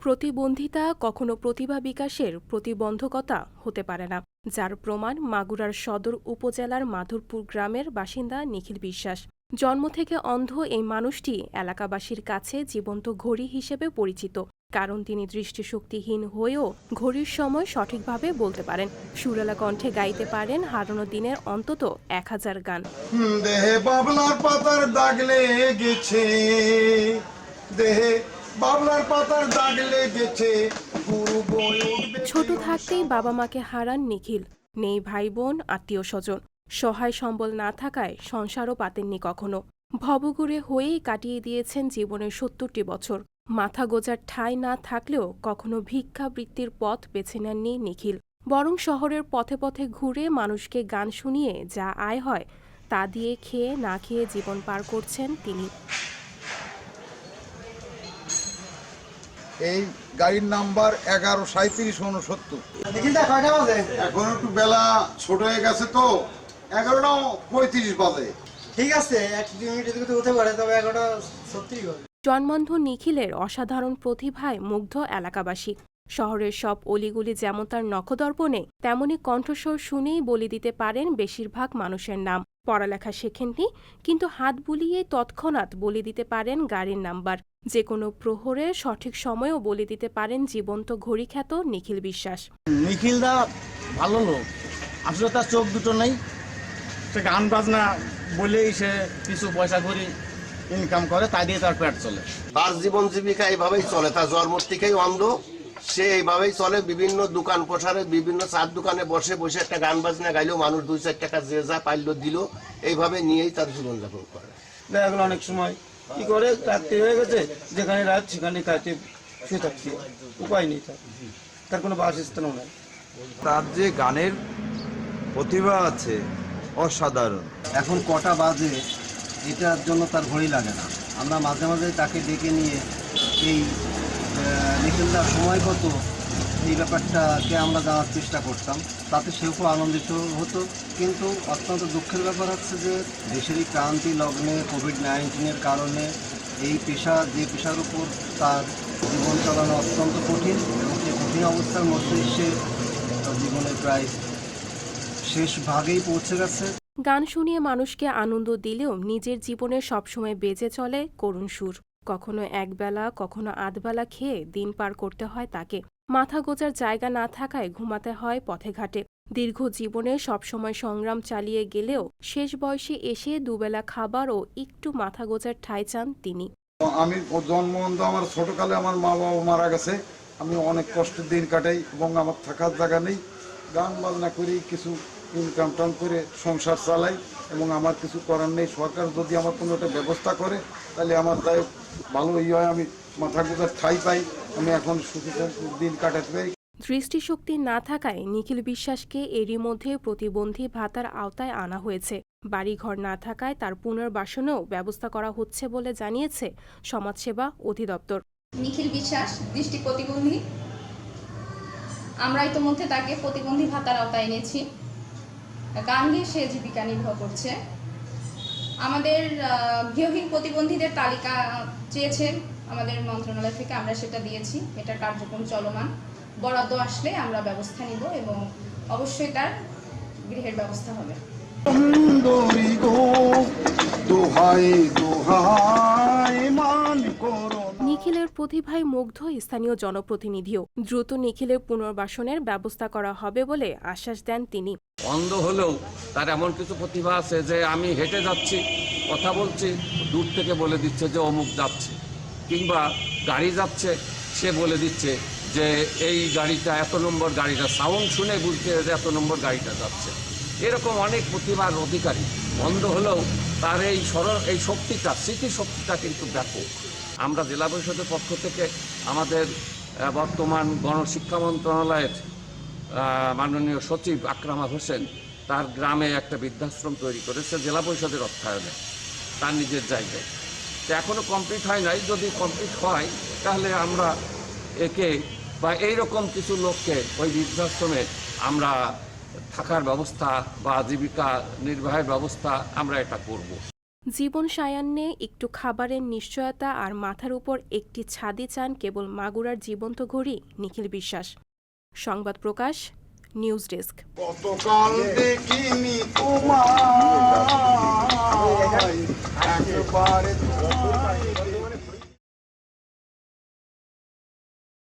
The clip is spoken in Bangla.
প্রতিবন্ধিতা কখনো প্রতিভা বিকাশের প্রতিবন্ধকতা হতে পারে না, যার প্রমাণ মাগুরার সদর উপজেলার মাধুরপুর গ্রামের বাসিন্দা নিখিল বিশ্বাস। জন্ম থেকে অন্ধ এই মানুষটি এলাকাবাসীর কাছে জীবন্ত ঘড়ি হিসেবে পরিচিত। কারণ তিনি দৃষ্টিশক্তিহীন হয়েও ঘড়ির সময় সঠিকভাবে বলতে পারেন। সুরেলা কণ্ঠে গাইতে পারেন হারানো দিনের অন্তত এক হাজার গান। দেহে বাবলার পাতার দাগ লেগেছে। দেহে বাবলার পাতার দাগ লেগেছে। ছোট থাকতেই বাবা মাকে হারান নিখিল। নেই ভাই বোন আত্মীয় স্বজন। সহায় সম্বল না থাকায় সংসারও পাতেননি কখনো। ভবঘুরে হয়েই কাটিয়ে দিয়েছেন জীবনের সত্তরটি বছর। মাথা গোজার ঠাঁই না থাকলেও কখনো ভিক্ষাবৃত্তির পথ বেছে নেননি নিখিল। বরং শহরের পথে পথে ঘুরে মানুষকে গান শুনিয়ে যা আয় হয় তা দিয়ে খেয়ে না খেয়ে জীবন পার করছেন তিনি। এই গাড়ির নাম্বার এগারো সাঁত্রিশ উনসত্তর এখন একটু বেলা ছোট হয়ে গেছে তো এগারোটা পঁয়ত্রিশ বাজে। ঠিক আছে এক দুই মিনিট এদিকে হতে পারে তবে এগারোটা সত্যি বাজে। জন্মান্ধ নিখিলের অসাধারণ প্রতিভায় মুগ্ধ এলাকাবাসী। শহরের সব অলিগুলি যেমন তার নখদর্পণে তেমনি কণ্ঠস্বর শুনেই বলে দিতে পারেন বেশিরভাগ মানুষের নাম। পড়ালেখা শেখেননি কিন্তু হাত বুলিয়ে তৎক্ষণাৎ বলে দিতে পারেন গাড়ির নাম্বার। যে কোনো প্রহরের সঠিক সময়ও বলে দিতে পারেন জীবন্ত ঘড়িখ্যাত নিখিল বিশ্বাস। নিখিলদা ভালো লোক। আসলে তার চোখ দুটো নেই। সে গান বাজনা বলেই সে কিছু পয়সা করি ইনকাম করে তাই দিয়ে তার পেট চলে। তার জীবন জীবিকা এইভাবেই চলে তার জন্ম থেকেই অন্ধ। সে এইভাবেই চলে বিভিন্ন দোকান প্রসারে বিভিন্ন চার দোকানে বসে বসে একটা গান বাজনা গাইলেও মানুষ দুই চার টাকা যে যা পাইলো দিল এইভাবে নিয়েই তার জীবনযাপন করে। দেখা গেলো অনেক সময় কি করে? রাত্রি হয়ে গেছে যেখানে রাত সেখানে কাটে শুয়ে থাকছে উপায় নেই তার। তার কোনো বাসস্থানও নেই। তার যে গানের প্রতিভা আছে অসাধারণ। এখন কটা বাজে? এটার জন্য তার ঘড়ি লাগে না। আমরা মাঝে মাঝে তাকে ডেকে নিয়ে এই নিখিলদার সময় কত এই ব্যাপারটাকে আমরা জানার চেষ্টা করতাম। তাতে সেও খুব আনন্দিত হতো। কিন্তু অত্যন্ত দুঃখের ব্যাপার হচ্ছে যে দেশেরই ক্রান্তি লগ্নে কোভিড নাইন্টিনের কারণে এই পেশা, যে পেশার উপর তার জীবন চালানো অত্যন্ত কঠিন এবং সেই কঠিন অবস্থার মধ্যে সে জীবনের প্রায় শেষ ভাগেই পৌঁছে গেছে। গান শুনিয়ে মানুষকে আনন্দ দিলেও নিজের জীবনে সবসময় বেজে চলে করুণ সুর। কখনো একবেলা, কখনো আধবেলা খেয়ে দিন পার করতে হয় তাকে। মাথা গোজার জায়গা না থাকায় ঘুমাতে হয় পথে ঘাটে। দীর্ঘ জীবনে সবসময় সংগ্রাম চালিয়ে গেলেও শেষ বয়সে এসে দুবেলা খাবার ও একটু মাথা গোজার ঠাঁই চান তিনি। আমি জন্মবন্ধ আমার ছোটকালে আমার মা বাবা মারা গেছে। আমি অনেক কষ্টের দিন কাটাই এবং আমার থাকার জায়গা নেই। গান বাজনা করি, কিছু ইনকাম টাম করে সংসার চালাই এবং আমার কিছু করার নেই। সরকার যদি আমার কোনো একটা ব্যবস্থা করে তাহলে আমার তাই ভালো ই হয় আমি মাথা গোজার ঠাই পাই আমি এখন সুখী দিন কাটাতে পারি। দৃষ্টিশক্তি না থাকায় নিখিল বিশ্বাসকে এরই মধ্যে প্রতিবন্ধী ভাতার আওতায় আনা হয়েছে। বাড়িঘর না থাকায় তার পুনর্বাসনেও ব্যবস্থা করা হচ্ছে বলে জানিয়েছে সমাজসেবা অধিদপ্তর। নিখিল বিশ্বাস দৃষ্টি প্রতিবন্ধী। আমরা ইতোমধ্যে তাকে প্রতিবন্ধী ভাতার আওতায় এনেছি। গান গিয়ে সে জীবিকা নির্বাহ করছে। আমাদের গৃহহীন প্রতিবন্ধীদের তালিকা চেয়েছেন আমাদের মন্ত্রণালয় থেকে, আমরা সেটা দিয়েছি, এটা কার্যক্রম চলমান। বরাদ্দ আসলে আমরা ব্যবস্থা নিব এবং অবশ্যই তার গৃহের ব্যবস্থা হবে। দোহাই দোহাই। প্রতিভায় মুগ্ধ স্থানীয় জনপ্রতিনিধিও। দ্রুত নিখিলের পুনর্বাসনের ব্যবস্থা করা হবে বলে আশ্বাস দেন তিনি। অন্ধ হলেও তার এমন কিছু প্রতিভা আছে যে আমি হেঁটে যাচ্ছি, কথা বলছি, দূর থেকে বলে দিচ্ছে যে অমুক যাচ্ছে। কিংবা গাড়ি যাচ্ছে, সে বলে দিচ্ছে যে এই গাড়িটা, এত নম্বর গাড়িটা, সাউন্ড শুনে বুঝতে যে এত নম্বর গাড়িটা যাচ্ছে। এরকম অনেক প্রতিভার অধিকারী। অন্ধ হলেও তার এই সরল, এই শক্তিটা স্মৃতি শক্তিটা কিন্তু ব্যাপক। আমরা জেলা পরিষদের পক্ষ থেকে আমাদের বর্তমান গণশিক্ষা মন্ত্রণালয়ের মাননীয় সচিব আকরামা হোসেন তার গ্রামে একটা বৃদ্ধাশ্রম তৈরি করেছে জেলা পরিষদের অর্থায়নে, তার নিজের জায়গায়। তো এখনও কমপ্লিট হয় নাই, যদি কমপ্লিট হয়, তাহলে আমরা একে বা এই রকম কিছু লোককে ওই বৃদ্ধাশ্রমে আমরা থাকার ব্যবস্থা বা জীবিকা নির্বাহের ব্যবস্থা আমরা এটা করব। জীবন সায়ান্নে একটু খাবারের নিশ্চয়তা আর মাথার উপর একটি ছাদি চান কেবল মাগুরার জীবন্ত ঘড়ি নিখিল বিশ্বাস। সংবাদ প্রকাশ নিউজ ডেস্ক। কতকাল দেখিনি